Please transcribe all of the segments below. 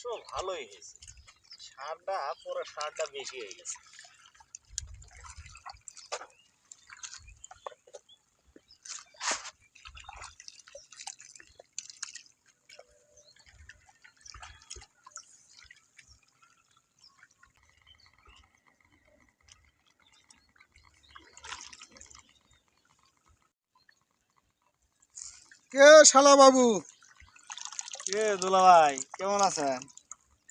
চাষও ভালোই হয়েছে। সারটা পরে সারটা বেশি হয়ে গেছে। কে শালা বাবু? কে দুলা ভাই কেমন আছেন?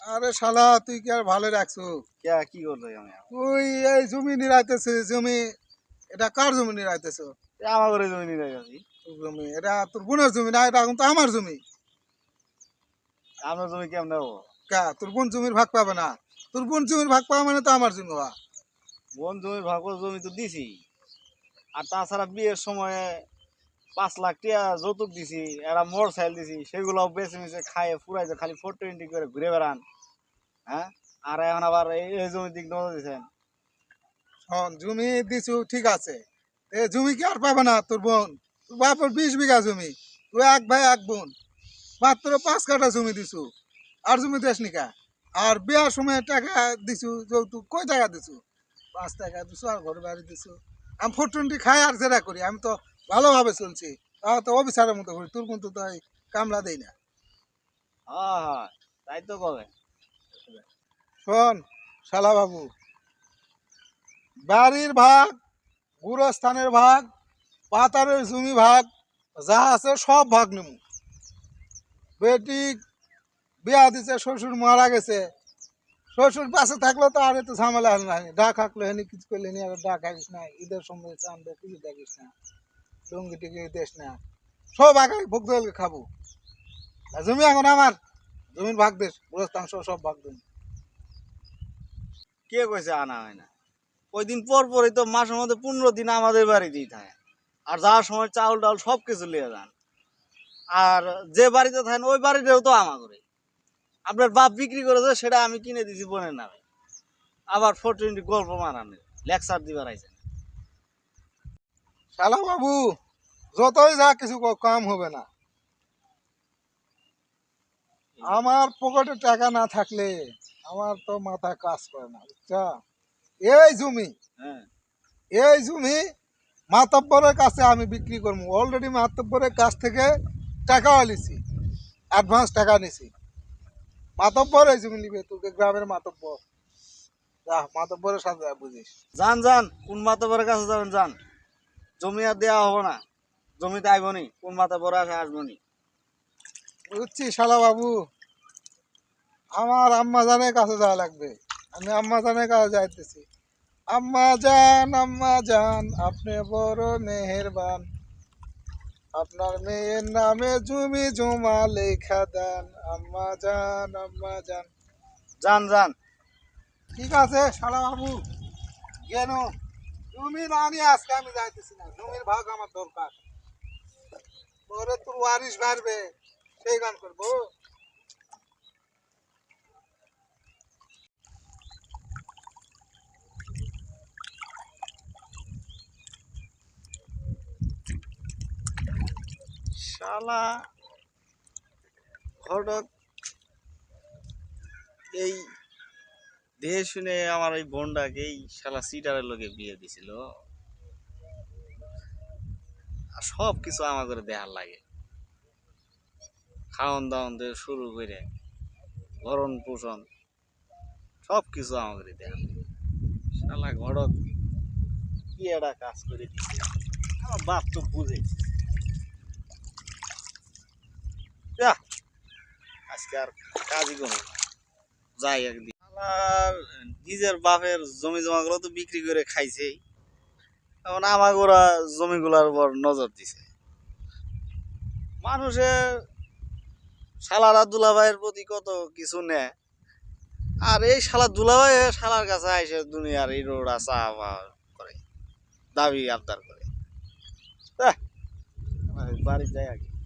আরে শালা তুই কি আর ভালো রাখছো? কে কি করল আমি তুই এই জমি নিরাইতেছিস জমি। এটা কার জমি নিরাইতেছ? আমার জমি এটা তোর বোনের জমি না এটা এখন তো আমার জমি। আপনার জমি কেমন নেব কা তোর বোন জমির ভাগ পাবে না। তোর বোন জমির ভাগ পাওয়া মানে তো আমার জমি হওয়া বোন জমির ভাগ জমি তো দিছি। আর তাছাড়া বিয়ের সময়ে পাঁচ লাখ টিয়া যৌতুক দিছি, এরা মোটর সাইকেল দিছি সেগুলো বেছে মিশে খাইয়ে ফুরাইছে, খালি ফোর টোয়েন্টি করে ঘুরে বেড়ান। হ্যাঁ? আর এখন আবার এই জমির দিক নজর দিচ্ছেন জমি দিছু, ঠিক আছে। এ জমি কি আর পাবে না তোর বোন? তোর বাপের বিশ বিঘা জমি, তুই এক ভাই, এক বোন। মাত্র পাঁচ কাঠা জমি দিছু। আর জমি দেশ নিকা আর বিয়ার সময় টাকা দিছু, যৌতুক, কয় টাকা দিছু? পাঁচ টাকা দিছু, আর ঘর বাড়ি দিছু। আমি ফোর টোয়েন্টি খাই আর জেরা করি, আমি তো ভালোভাবে চলছি। তাও তো অফিসারের মতো করি তোর মতো তো এই কামলা দেই না। হ্যাঁ হ্যাঁ তাই তো কবে। শোন শালা বাবু বাড়ির ভাগ গুরস্থানের ভাগ পাতারের জমি ভাগ যা আছে সব ভাগ নেব। বেটি বিয়া দিছে শ্বশুর মারা গেছে। শ্বশুর পাশে থাকলে তো আর এত ঝামেলা হল না। ডাক হাঁকলো হেনি কিছু করলে নি আর ডাক হাঁকিস না। ঈদের সময় চান কিছু দেখিস না। লুঙ্গি টিকি দেশ না? সব আগে ভোগ দলকে খাব। জমি এখন আমার। জমির ভাগ দেশ, গুরস্থান সব ভাগ দেব কে কইছে আনা হয় না? ওই দিন পর পরই তো মাসের মধ্যে পনেরো দিন আমাদের বাড়িতেই থাকে আর যাওয়ার সময় চাউল ডাউল সব কিছু নিয়ে যান। আর যে বাড়িতে থাকেন, ওই বাড়িটাও তো আমার করে আপনার বাপ বিক্রি করেছে, সেটা আমি কিনে দিছি বোনের নামে। আবার ফোর টোয়েন্টি গল্প মারানের, লেকচার দিবার আইছেন। শালা বাবু যতই যা কিছু কাম হবে না। আমার পকেটে টাকা না থাকলে আমার তো মাথা কাজ করে না বুঝছা? এই জমি হ্যাঁ। এই জমি মাতব্বরের কাছে আমি বিক্রি করব। অলরেডি মাতব্বরের কাছ থেকে টাকা আলিছি অ্যাডভান্স টাকা নিছি। মাতব্বর এই জমি নিবে তোকে গ্রামের মাতব্বর। যা মাতব্বরের সাথে বুঝিস। যান যান কোন মাতাবরের কাছে যাবেন যান। জমি আর দেওয়া হবে না। জমিতে আইবনি কোন মাতাবর আসে আসবনি বুঝছি শালা বাবু। আমার আম্মা জানের কাছে যাওয়া লাগবে। আমি আম্মা জানের কাছে যাইতেছি। আম্মা জান আম্মা জান আপনি বড় মেহেরবান। আপনার মেয়ের নামে জমি জমা লেখা দেন। আম্মা জান আম্মা জান। যান যান ঠিক আছে শালা বাবু। কেন জমি না আজকে আমি যাইতেছি না। জমির ভাগ আমার দরকার। পরে তোর ওয়ারিশ বাড়বে, সেই গান করব। শালা ঘটক এই দেহে শুনে আমার এই বোনটাকে এই শালা সিটারের লোকে বিয়ে দিছিল। আর সব কিছু আমার করে দেখার লাগে। খাওয়ন দাওয়ন থেকে শুরু করে ভরণ পোষণ সব কিছু আমাকে দেখার লাগে। শালা ঘটক, কি একটা কাজ করে দিছে। আমার বাপ তো বুঝে আজকে আর কাজই করব না। যাই একদিন। আমার নিজের বাপের জমি জমাগুলো তো বিক্রি করে খাইছেই। এখন আমার ওরা জমিগুলোর উপর নজর দিছে। মানুষের শালারা দুলাভাইয়ের প্রতি কত কিছু নেয়। আর এই শালা দুলাভাই শালার কাছে আইসে দুনিয়ার এই রোড আসা করে দাবি আবদার করে। আহ, বাড়ি যাই আগে।